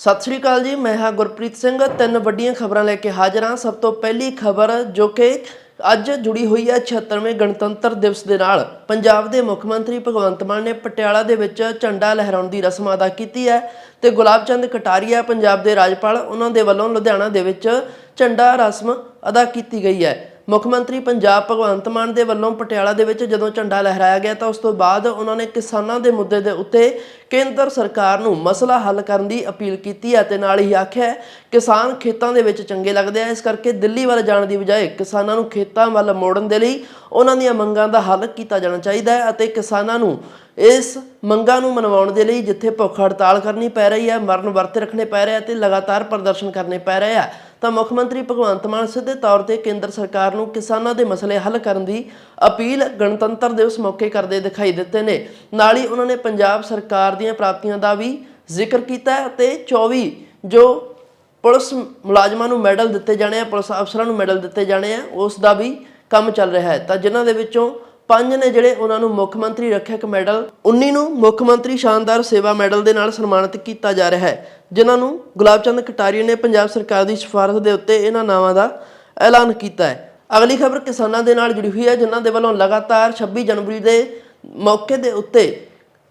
ਸਤਿ ਸ਼੍ਰੀ ਅਕਾਲ ਜੀ, ਮੈਂ ਹਾਂ ਗੁਰਪ੍ਰੀਤ ਸਿੰਘ। ਤਿੰਨ ਵੱਡੀਆਂ ਖਬਰਾਂ ਲੈ ਕੇ ਹਾਜ਼ਰ ਹਾਂ। ਸਭ ਤੋਂ ਪਹਿਲੀ ਖਬਰ ਜੋ ਕਿ ਅੱਜ ਜੁੜੀ ਹੋਈ ਹੈ 76ਵੇਂ ਗਣਤੰਤਰ ਦਿਵਸ ਦੇ ਨਾਲ। ਪੰਜਾਬ ਦੇ ਮੁੱਖ ਮੰਤਰੀ ਭਗਵੰਤ ਮਾਨ ਨੇ ਪਟਿਆਲਾ ਦੇ ਵਿੱਚ ਝੰਡਾ ਲਹਿਰਾਉਣ ਦੀ ਰਸਮ ਅਦਾ ਕੀਤੀ ਹੈ ਤੇ ਗੁਲਾਬ ਚੰਦ ਕਟਾਰੀਆ ਪੰਜਾਬ ਦੇ ਰਾਜਪਾਲ, ਉਹਨਾਂ ਦੇ ਵੱਲੋਂ ਲੁਧਿਆਣਾ ਦੇ ਵਿੱਚ ਝੰਡਾ ਰਸਮ ਅਦਾ ਕੀਤੀ ਗਈ ਹੈ। ਮੁੱਖ ਮੰਤਰੀ ਪੰਜਾਬ ਭਗਵੰਤ ਮਾਨ ਦੇ ਵੱਲੋਂ ਪਟਿਆਲਾ ਦੇ ਵਿੱਚ ਜਦੋਂ ਝੰਡਾ ਲਹਿਰਾਇਆ ਗਿਆ ਤਾਂ ਉਸ ਤੋਂ ਬਾਅਦ ਉਹਨਾਂ ਨੇ ਕਿਸਾਨਾਂ ਦੇ ਮੁੱਦੇ ਦੇ ਉੱਤੇ ਕੇਂਦਰ ਸਰਕਾਰ ਨੂੰ ਮਸਲਾ ਹੱਲ ਕਰਨ ਦੀ ਅਪੀਲ ਕੀਤੀ ਹੈ ਤੇ ਨਾਲ ਹੀ ਆਖਿਆ ਕਿਸਾਨ ਖੇਤਾਂ ਦੇ ਵਿੱਚ ਚੰਗੇ ਲੱਗਦੇ ਆ, ਇਸ ਕਰਕੇ ਦਿੱਲੀ ਵੱਲ ਜਾਣ ਦੀ ਬਜਾਏ ਕਿਸਾਨਾਂ ਨੂੰ ਖੇਤਾਂ ਵੱਲ ਮੋੜਨ ਦੇ ਲਈ ਉਹਨਾਂ ਦੀਆਂ ਮੰਗਾਂ ਦਾ ਹੱਲ ਕੀਤਾ ਜਾਣਾ ਚਾਹੀਦਾ ਹੈ ਅਤੇ ਕਿਸਾਨਾਂ ਨੂੰ ਇਸ ਮੰਗਾਂ ਨੂੰ ਮਨਵਾਉਣ ਦੇ ਲਈ ਜਿੱਥੇ ਭੁੱਖ ਹੜਤਾਲ ਕਰਨੀ ਪੈ ਰਹੀ ਹੈ, ਮਰਨ ਵਰਤੇ ਰੱਖਣੇ ਪੈ ਰਹੇ ਆ ਤੇ ਲਗਾਤਾਰ ਪ੍ਰਦਰਸ਼ਨ ਕਰਨੇ ਪੈ ਰਹੇ ਆ। ਤਾਂ ਮੁੱਖ ਮੰਤਰੀ ਭਗਵੰਤ ਮਾਨ ਸਿੱਧੇ ਤੌਰ ਤੇ ਕੇਂਦਰ ਸਰਕਾਰ ਨੂੰ ਕਿਸਾਨਾਂ ਦੇ ਮਸਲੇ ਹੱਲ ਕਰਨ ਦੀ ਅਪੀਲ ਗਣਤੰਤਰ ਦਿਵਸ ਮੌਕੇ ਕਰਦੇ ਦਿਖਾਈ ਦਿੱਤੇ ਨੇ। ਨਾਲ ਹੀ ਉਹਨਾਂ ਨੇ ਪੰਜਾਬ ਸਰਕਾਰ ਦੀਆਂ ਪ੍ਰਾਪਤੀਆਂ ਦਾ ਵੀ ਜ਼ਿਕਰ ਕੀਤਾ ਹੈ ਤੇ 24 ਜੋ ਪੁਲਿਸ ਮੁਲਾਜ਼ਮਾਂ ਨੂੰ ਮੈਡਲ ਦਿੱਤੇ ਜਾਣੇ ਆ, ਪੁਲਿਸ ਅਫਸਰਾਂ ਨੂੰ ਮੈਡਲ ਦਿੱਤੇ ਜਾਣੇ ਆ, ਉਸ ਦਾ ਵੀ ਕੰਮ ਚੱਲ ਰਿਹਾ ਹੈ। ਤਾਂ ਜਿਨ੍ਹਾਂ ਦੇ ਵਿੱਚੋਂ ਪੰਜ ਨੇ ਜਿਹੜੇ ਉਹਨਾਂ ਨੂੰ ਮੁੱਖ ਮੰਤਰੀ ਰੱਖਿਅਕ ਮੈਡਲ 19 ਨੂੰ ਮੁੱਖ ਮੰਤਰੀ ਸ਼ਾਨਦਾਰ ਸੇਵਾ ਮੈਡਲ ਦੇ ਨਾਲ ਸਨਮਾਨਿਤ ਕੀਤਾ ਜਾ ਰਿਹਾ ਹੈ, ਜਿਨ੍ਹਾਂ ਨੂੰ ਗੁਲਾਬ ਚੰਦ ਕਟਾਰੀਆ ਨੇ ਪੰਜਾਬ ਸਰਕਾਰ ਦੀ ਸਿਫਾਰਸ਼ ਦੇ ਉੱਤੇ ਇਹਨਾਂ ਨਾਵਾਂ ਦਾ ਐਲਾਨ ਕੀਤਾ ਹੈ। ਅਗਲੀ ਖਬਰ ਕਿਸਾਨਾਂ ਦੇ ਨਾਲ ਜੁੜੀ ਹੋਈ ਹੈ, ਜਿਨ੍ਹਾਂ ਦੇ ਵੱਲੋਂ ਲਗਾਤਾਰ 26 ਜਨਵਰੀ ਦੇ ਮੌਕੇ ਦੇ ਉੱਤੇ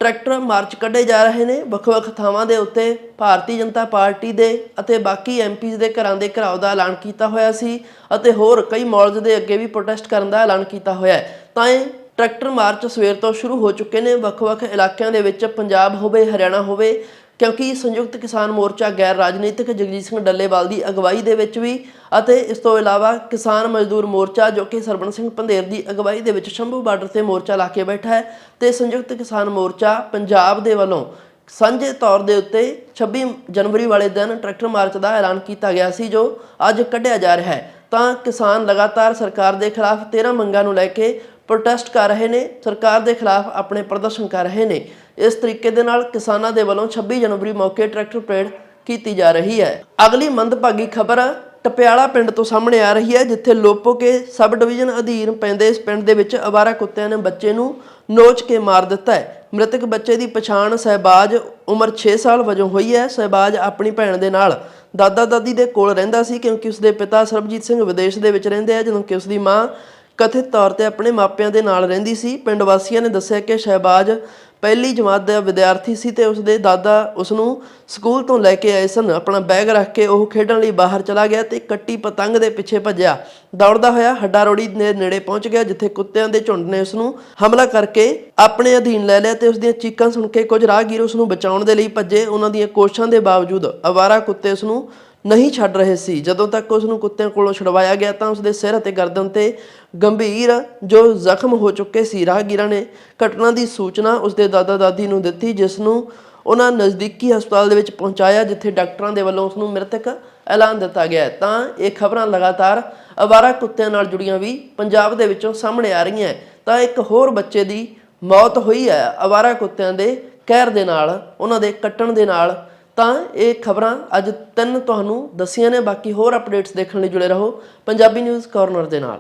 ਟਰੈਕਟਰ ਮਾਰਚ ਕੱਢੇ ਜਾ ਰਹੇ ਨੇ। ਵੱਖ-ਵੱਖ ਥਾਵਾਂ ਦੇ ਉੱਤੇ ਭਾਰਤੀ ਜਨਤਾ ਪਾਰਟੀ ਦੇ ਅਤੇ ਬਾਕੀ ਐਮਪੀਜ਼ ਦੇ ਘਰਾਂ ਦੇ ਘਰਾਓ ਦਾ ਐਲਾਨ ਕੀਤਾ ਹੋਇਆ ਸੀ ਅਤੇ ਹੋਰ ਕਈ ਮਾਲਜ਼ ਦੇ ਅੱਗੇ ਵੀ ਪ੍ਰੋਟੈਸਟ ਕਰਨ ਦਾ ਐਲਾਨ ਕੀਤਾ ਹੋਇਆ ਹੈ। ਤਾਂ ਇਹ ਟਰੈਕਟਰ ਮਾਰਚ ਸਵੇਰ ਤੋਂ ਸ਼ੁਰੂ ਹੋ ਚੁੱਕੇ ਨੇ। ਵੱਖ-ਵੱਖ ਇਲਾਕਿਆਂ ਦੇ ਵਿੱਚ ਪੰਜਾਬ ਹੋਵੇ, ਹਰਿਆਣਾ ਹੋਵੇ, ਕਿਉਂਕਿ ਸੰਯੁਕਤ ਕਿਸਾਨ ਮੋਰਚਾ ਗੈਰ ਰਾਜਨੀਤਿਕ ਜਗਜੀਤ ਸਿੰਘ ਡੱਲੇਵਾਲ ਦੀ ਅਗਵਾਈ ਦੇ ਵਿੱਚ ਵੀ ਅਤੇ ਇਸ ਤੋਂ ਇਲਾਵਾ ਕਿਸਾਨ ਮਜ਼ਦੂਰ ਮੋਰਚਾ ਜੋ ਕਿ ਸਰਬਣ ਸਿੰਘ ਪੰਧੇਰ ਦੀ ਅਗਵਾਈ ਦੇ ਵਿੱਚ ਸ਼ੰਭੂ ਬਾਰਡਰ ਤੇ ਮੋਰਚਾ ਲਾ ਕੇ ਬੈਠਾ ਹੈ ਤੇ ਸੰਯੁਕਤ ਕਿਸਾਨ ਮੋਰਚਾ ਪੰਜਾਬ ਦੇ ਵੱਲੋਂ ਸਾਂਝੇ ਤੌਰ ਦੇ ਉੱਤੇ 26 ਜਨਵਰੀ ਵਾਲੇ ਦਿਨ ਟਰੈਕਟਰ ਮਾਰਚ ਦਾ ਐਲਾਨ ਕੀਤਾ ਗਿਆ ਸੀ, ਜੋ ਅੱਜ ਕੱਢਿਆ ਜਾ ਰਿਹਾ ਹੈ। ਤਾਂ ਕਿਸਾਨ ਲਗਾਤਾਰ ਸਰਕਾਰ ਦੇ ਖਿਲਾਫ 13 ਮੰਗਾਂ ਨੂੰ ਲੈ ਕੇ ਪ੍ਰੋਟੈਸਟ ਕਰ ਰਹੇ ਨੇ, ਸਰਕਾਰ ਦੇ ਖਿਲਾਫ ਆਪਣੇ ਪ੍ਰਦਰਸ਼ਨ ਕਰ ਰਹੇ ਨੇ। ਇਸ ਤਰੀਕੇ ਦੇ ਨਾਲ ਕਿਸਾਨਾਂ ਦੇ ਵੱਲੋਂ 26 ਜਨਵਰੀ ਮੌਕੇ ਟਰੈਕਟਰ ਪਰੇਡ ਕੀਤੀ ਜਾ ਰਹੀ ਹੈ। ਅਗਲੀ ਮੰਦਭਾਗੀ ਖਬਰ ਟਪਿਆਲਾ ਪਿੰਡ ਤੋਂ ਸਾਹਮਣੇ ਆ ਰਹੀ ਹੈ, ਜਿੱਥੇ ਲੋਪੋ ਕੇ ਸਬ ਡਿਵੀਜ਼ਨ ਅਧੀਨ ਪੈਂਦੇ ਇਸ ਪਿੰਡ ਦੇ ਵਿੱਚ ਅਵਾਰਾ ਕੁੱਤਿਆਂ ਨੇ ਬੱਚੇ ਨੂੰ ਨੋਚ ਕੇ ਮਾਰ ਦਿੱਤਾ ਹੈ। ਮ੍ਰਿਤਕ ਬੱਚੇ ਦੀ ਪਛਾਣ ਸਹਿਬਾਜ ਉਮਰ 6 ਸਾਲ ਵਜੋਂ ਹੋਈ ਹੈ। ਸਹਿਬਾਜ ਆਪਣੀ ਭੈਣ ਦੇ ਨਾਲ ਦਾਦਾ ਦਾਦੀ ਦੇ ਕੋਲ ਰਹਿੰਦਾ ਸੀ, ਕਿਉਂਕਿ ਉਸ ਦੇ ਪਿਤਾ ਸਰਬਜੀਤ ਸਿੰਘ ਵਿਦੇਸ਼ ਦੇ ਵਿੱਚ ਰਹਿੰਦੇ ਆ, ਜਦੋਂ ਕਿ ਉਸ ਦੀ ਮਾਂ ਕਥਿਤ ਤੌਰ ਤੇ ਆਪਣੇ ਮਾਪਿਆਂ ਦੇ ਨਾਲ ਰਹਿੰਦੀ ਸੀ। ਪਿੰਡ ਵਾਸੀਆਂ ਨੇ ਦੱਸਿਆ ਕਿ ਸ਼ਹਿਬਾਜ਼ ਪਹਿਲੀ ਜਮਾਤ ਦਾ ਵਿਦਿਆਰਥੀ ਸੀ ਤੇ ਉਸਦੇ ਦਾਦਾ ਉਸ ਨੂੰ ਸਕੂਲ ਤੋਂ ਲੈ ਕੇ ਆਏ ਸਨ। ਆਪਣਾ ਬੈਗ ਰੱਖ ਕੇ ਉਹ ਖੇਡਣ ਲਈ ਬਾਹਰ ਚਲਾ ਗਿਆ ਤੇ ਕੱਟੀ ਪਤੰਗ ਦੇ ਪਿੱਛੇ ਭੱਜਿਆ। ਦੌੜਦਾ ਹੋਇਆ ਹੱਡਾ ਰੋੜੀ ਦੇ ਨੇੜੇ ਪਹੁੰਚ ਗਿਆ, ਜਿੱਥੇ ਕੁੱਤਿਆਂ ਦੇ ਝੁੰਡ ਨੇ ਉਸ ਨੂੰ ਹਮਲਾ ਕਰਕੇ ਆਪਣੇ ਅਧੀਨ ਲੈ ਲਿਆ ਤੇ ਉਸ ਦੀਆਂ ਚੀਕਾਂ ਸੁਣ ਕੇ ਕੁਝ ਰਾਹਗੀਰ ਉਸ ਨੂੰ ਬਚਾਉਣ ਦੇ ਲਈ ਭੱਜੇ। ਉਹਨਾਂ ਦੀਆਂ ਕੋਸ਼ਿਸ਼ਾਂ ਦੇ ਬਾਵਜੂਦ ਅਵਾਰਾ ਕੁੱਤੇ ਉਸ ਨੂੰ ਨਹੀਂ ਛੱਡ ਰਹੇ ਸੀ। ਜਦੋਂ ਤੱਕ ਉਸ ਨੂੰ ਕੁੱਤਿਆਂ ਕੋਲੋਂ ਛੁਡਵਾਇਆ ਗਿਆ ਤਾਂ ਉਸ ਦੇ ਸਿਰ ਅਤੇ ਗਰਦਨ ਤੇ ਗੰਭੀਰ ਜੋ ਜ਼ਖਮ ਹੋ ਚੁੱਕੇ ਸੀ, ਰਾਹਗੀਰਾਂ ਨੇ ਘਟਨਾ ਦੀ ਸੂਚਨਾ ਉਸ ਦੇ ਦਾਦਾ ਦਾਦੀ ਨੂੰ ਦਿੱਤੀ ਜਿਸ ਨੂੰ ਉਹਨਾਂ ਨਜ਼ਦੀਕੀ ਹਸਪਤਾਲ ਦੇ ਵਿੱਚ ਪਹੁੰਚਾਇਆ, ਜਿੱਥੇ ਡਾਕਟਰਾਂ ਦੇ ਵੱਲੋਂ ਉਸ ਨੂੰ ਮ੍ਰਿਤਕ ਐਲਾਨ ਦਿੱਤਾ ਗਿਆ ਤਾਂ ਇਹ ਖਬਰਾਂ ਲਗਾਤਾਰ ਅਵਾਰਾ ਕੁੱਤਿਆਂ ਨਾਲ ਜੁੜੀਆਂ ਵੀ ਪੰਜਾਬ ਦੇ ਵਿੱਚੋਂ ਸਾਹਮਣੇ ਆ ਰਹੀਆਂ ਤਾਂ ਇੱਕ ਹੋਰ ਬੱਚੇ ਦੀ ਮੌਤ ਹੋਈ ਹੈ। ਅਵਾਰਾ ਕੁੱਤਿਆਂ ਦੇ ਕਹਿਰ ਦੇ ਨਾਲ, ਉਹਨਾਂ ਦੇ ਕੱਟਣ ਦੇ ਨਾਲ ਤਾਂ ਇਹ ਖਬਰਾਂ ਅੱਜ ਤਿੰਨ ਤੁਹਾਨੂੰ ਦੱਸੀਆਂ ਨੇ, ਬਾਕੀ ਹੋਰ ਅਪਡੇਟਸ ਦੇਖਣ ਲਈ ਜੁੜੇ ਰਹੋ ਪੰਜਾਬੀ ਨਿਊਜ਼ ਕਾਰਨਰ ਦੇ ਨਾਲ।